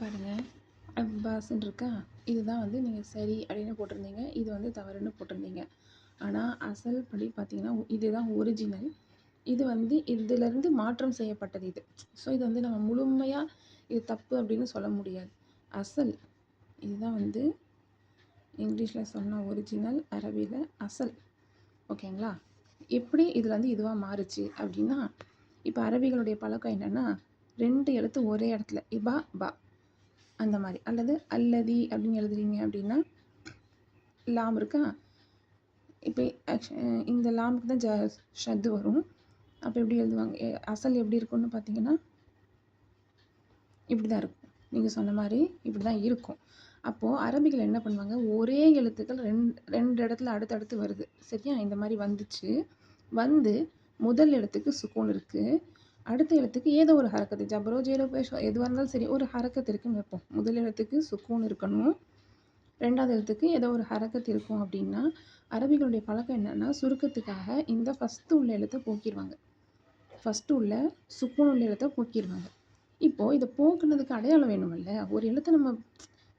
பாருங்கள் அப்பாஸ்ன்னு இருக்கா? இதுதான் வந்து நீங்கள் சரி அப்படின்னு போட்டிருந்தீங்க. இது வந்து தவறுன்னு போட்டிருந்தீங்க. ஆனால் அசல் படி பார்த்தீங்கன்னா இதுதான் ஒரிஜினல் இது வந்து இதிலேருந்து மாற்றம் செய்யப்பட்டது இது. ஸோ இது வந்து நம்ம முழுமையாக இது தப்பு அப்படின்னு சொல்ல முடியாது. அசல். இதுதான் வந்து இங்கிலீஷில் சொன்ன ஒரிஜினல் அரபியில் அசல். ஓகேங்களா? எப்படி இதில் வந்து இதுவாக மாறுச்சு அப்படின்னா இப்போ அரபிகளுடைய பழக்கம் என்னென்னா ரெண்டு எழுத்து ஒரே இடத்துல இபா பா. அந்த மாதிரி. அல்லது அல்லதி அப்படின்னு எழுதுறீங்க அப்படின்னா லாம் இருக்கா? இப்போ இந்த லாமுக்கு தான் ஜ ஷத்து வரும். அப்போ எப்படி எழுதுவாங்க? அசல் எப்படி இருக்கும்னு பார்த்தீங்கன்னா இப்படி தான் இருக்கும். நீங்கள் சொன்ன மாதிரி இப்படி தான் இருக்கும். அப்போது அரபிகள் என்ன பண்ணுவாங்க? ஒரே எழுத்துக்கள் ரெண்டு ரெண்டு இடத்துல அடுத்தடுத்து வருது. சரியா? இந்த மாதிரி வந்துச்சு. வந்து முதல் இடத்துக்கு சுக்கூன் இருக்குது அடுத்த எழுத்துக்கு ஏதோ ஒரு ஹரக்கத்து. ஜபரோ ஜேரோ பேஷோ எதுவாக இருந்தாலும் சரி ஒரு ஹரக்கத்து இருக்குன்னு வைப்போம். முதல் எழுத்துக்கு சுக்கூன் இருக்கணும். ரெண்டாவது எழுத்துக்கு ஏதோ ஒரு ஹரக்கத்து இருக்கும் அப்படின்னா அரபிகளுடைய பழக்கம் என்னென்னா சுருக்கத்துக்காக இந்த ஃபஸ்ட்டு உள்ள எழுத்தை போக்கிடுவாங்க ஃபஸ்ட்டு உள்ள சுக்கூன் உள்ள எழுத்தை போக்கிடுவாங்க இப்போது இதை போக்குனதுக்கு அடையாளம் வேணுமில்ல. ஒரு எழுத்தை நம்ம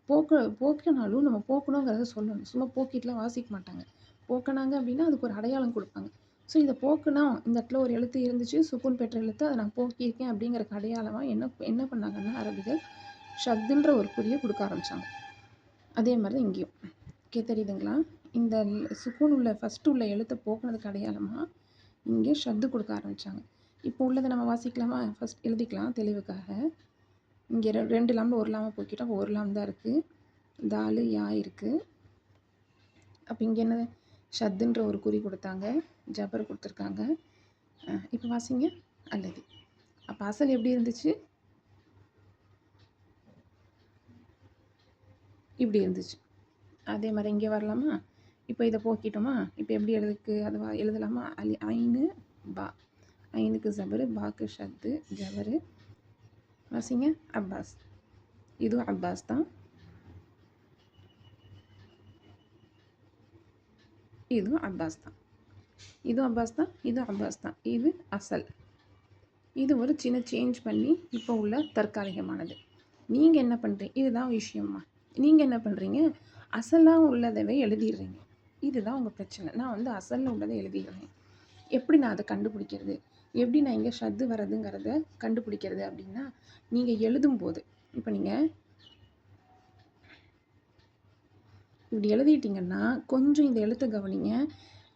போக்க போக்கினாலும் நம்ம போக்கணுங்கிறத சொல்லணும். சும்மா போக்கிட்டுலாம் வாசிக்க மாட்டாங்க. போக்கினாங்க அப்படின்னா அதுக்கு ஒரு அடையாளம் கொடுப்பாங்க. ஸோ இதை போக்குனா இந்த இடத்துல ஒரு எழுத்து இருந்துச்சு. சுக்கூன் பெற்ற எழுத்து அதை நான் போக்கியிருக்கேன் அப்படிங்கிறக்கு அடையாளமாக என்ன என்ன பண்ணாங்கன்னா அரபிகள் ஷத்துன்ற ஒரு குறியை கொடுக்க ஆரம்பித்தாங்க அதே மாதிரி தான் இங்கேயும். கே தெரியுதுங்களா? இந்த ல்- உள்ள ஃபஸ்ட்டு உள்ள எழுத்தை போக்குனதுக்கு அடையாளமாக இங்கே ஷத்து கொடுக்க ஆரம்பித்தாங்க இப்போ உள்ளதை நம்ம வாசிக்கலாமா? ஃபஸ்ட் எழுதிக்கலாம் தெளிவுக்காக. இங்கே ரெ ரெண்டு லாமில் ஒரு லாமை போக்கிட்டோம் ஒரு லாம் தான் இருக்குது தாலு யா இருக்குது அப்போ இங்கே என்ன ஷத்துன்ற ஒரு குறி கொடுத்தாங்க. ஜபர் கொடுத்துருக்காங்க. இப்போ வாசிங்க. அல்லது அப்போ அசல் எப்படி இருந்துச்சு? இப்படி இருந்துச்சு. அதே மாதிரி இங்கே வரலாமா? இப்போ இதை போக்கிட்டோமா? இப்போ எப்படி எழுதுக்கு? அது எழுதலாமா? அலி ஐனு பா. ஐனுக்கு ஜபரு பாக்கு ஷத்து ஜபரு. வாசிங்க. அப்பாஸ். இதுவும் அப்பாஸ் தான். இதுவும் அப்பாஸ் தான். இதுவும் அப்பாஸ் தான் இதுவும் அப்பாஸ் தான். இது அசல். இது ஒரு சின்ன சேஞ்ச் பண்ணி இப்போ உள்ள தற்காலிகமானது. நீங்கள் என்ன பண்ணுறீங்க இதுதான் விஷயம்மா நீங்கள் என்ன பண்ணுறீங்க அசலாக உள்ளதவே எழுதிடுறீங்க. இதுதான் உங்கள் பிரச்சனை. நான் வந்து அசலில் உள்ளதை எழுதிடுறேன். எப்படி நான் அதை கண்டுபிடிக்கிறது? எப்படி நான் இங்கே ஷத்து வர்றதுங்கிறத கண்டுபிடிக்கிறது அப்படின்னா நீங்கள் எழுதும்போது இப்போ நீங்கள் இப்படி எழுதிட்டீங்கன்னா கொஞ்சம் இந்த எழுத்தை கவனிங்க.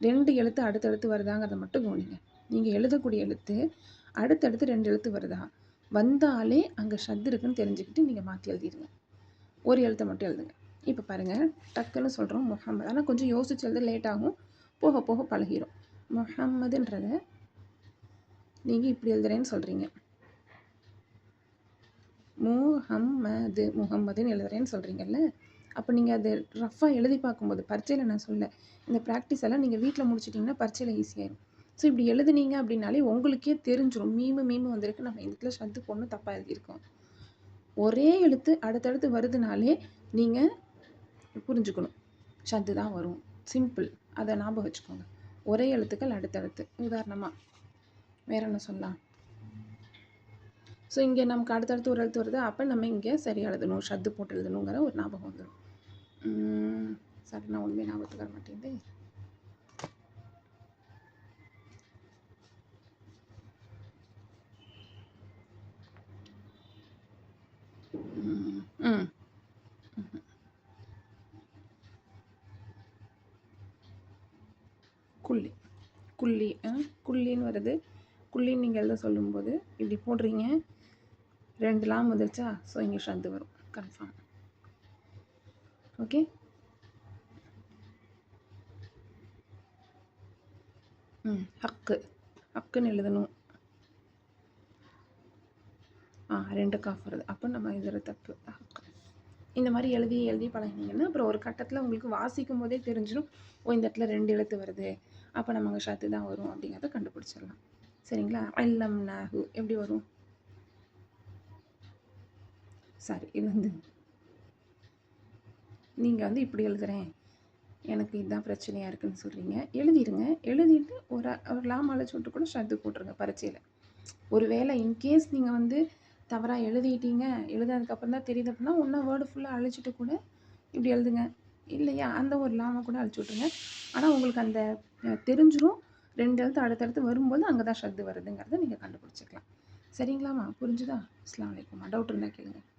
ரெண்டு எழுத்து அடுத்தடுத்து வருதாங்கிறத மட்டும் கவனிங்க. நீங்கள் எழுதக்கூடிய எழுத்து அடுத்தடுத்து ரெண்டு எழுத்து வருதா? வந்தாலே அங்கே ஷத்து இருக்குன்னு தெரிஞ்சுக்கிட்டு நீங்கள் மாற்றி எழுதிடுங்க. ஒரு எழுத்தை மட்டும் எழுதுங்க. இப்போ பாருங்கள் டக்குன்னு சொல்கிறோம் முகமது ஆனால் கொஞ்சம் யோசிச்சு எழுத லேட் ஆகும். போக போக பழகிரும். முகம்மதுன்றத நீங்கள் இப்படி எழுதுறேன்னு சொல்கிறீங்க முஹம்மது முகம்மதுன்னு எழுதுறேன்னு சொல்கிறீங்கல்ல அப்போ நீங்கள் அது ரஃப்பாக எழுதி பார்க்கும்போது பரீட்சையில் நான் சொல்ல இந்த ப்ராக்டிஸ் எல்லாம் நீங்கள் வீட்டில் முடிச்சிட்டிங்கன்னா பரீட்சையில் ஈஸியாயிடும் ஸோ இப்படி எழுதுனீங்க அப்படின்னாலே உங்களுக்கே தெரிஞ்சிடும் மீமு மீமு வந்திருக்கு. நம்ம இந்த இடத்துல சத்து பொண்ணு தப்பாக எழுதியிருக்கோம். ஒரே எழுத்து அடுத்தடுத்து வருதுனாலே நீங்கள் புரிஞ்சுக்கணும். சத்து தான் வரும். சிம்பிள் அதை ஞாபகம் வச்சுக்கோங்க. ஒரே எழுத்துக்கள் அடுத்தடுத்து. உதாரணமாக வேற என்ன சொல்லலாம்? ஸோ இங்கே நமக்கு அடுத்தடுத்து ஒரு எழுத்து வருது. அப்போ நம்ம இங்கே சரியா எழுதணும். ஷத்து போட்டு எழுதணுங்கிற ஒரு ஞாபகம் வந்துடும் சரி நான் உண்மையை ஞாபகத்துக்கு வர மாட்டேங்குது. ம், குள்ளி குள்ளி ஆ குள்ளின்னு வருது. குள்ளின்னு நீங்கள் எழுத சொல்லும்போது இப்படி போடுறீங்க. ரெண்டு லா வந்துருச்சா ஸோ இங்கே ஷத்து வரும். கன்ஃபார்ம் ஓகே ம் ஹக்கு. ஹக்குன்னு எழுதணும். ஆ ரெண்டு காஃப் வருது. அப்போ நம்ம எழுதுகிற தப்பு ஹக்கு. இந்த மாதிரி எழுதி எழுதி பழகினீங்கன்னா அப்புறம் ஒரு கட்டத்தில் உங்களுக்கு வாசிக்கும் போதே தெரிஞ்சிடும் ஓ இந்த இடத்துல ரெண்டு எழுத்து வருது. அப்போ நம்ம அங்கே ஷத்து தான் வரும் அப்படிங்கிறத கண்டுபிடிச்சிடலாம். சரிங்களா? அல்லம் நாகு எப்படி வரும்? சாரி இது வந்து நீங்கள் வந்து இப்படி எழுதுறேன். எனக்கு இதுதான் பிரச்சனையாக இருக்குன்னு சொல்கிறீங்க எழுதிடுங்க எழுதிட்டு ஒரு ஒரு லாமால அழைச்சி கூட ஷத்து போட்டுருங்க பரீட்சையில். ஒருவேளை இன்கேஸ் நீங்கள் வந்து தவறாக எழுதிட்டீங்க. எழுதுனதுக்கப்புறம் தான் தெரியுது அப்படின்னா இன்னும் வேர்டு ஃபுல்லாக அழிச்சிட்டு கூட இப்படி எழுதுங்க. இல்லையா? அந்த ஒரு லாமை கூட அழிச்சு விட்ருங்க ஆனால் உங்களுக்கு அந்த தெரிஞ்சிடும் ரெண்டு எழுத்து அடுத்தடுத்து வரும்போது அங்கே தான் ஷத்து வருதுங்கிறத நீங்கள் கண்டுபிடிச்சிக்கலாம். சரிங்களாம்மா? புரிஞ்சுதா? அஸ்லாம் வலைக்கும்மா டவுட் இருந்தால் கேளுங்க.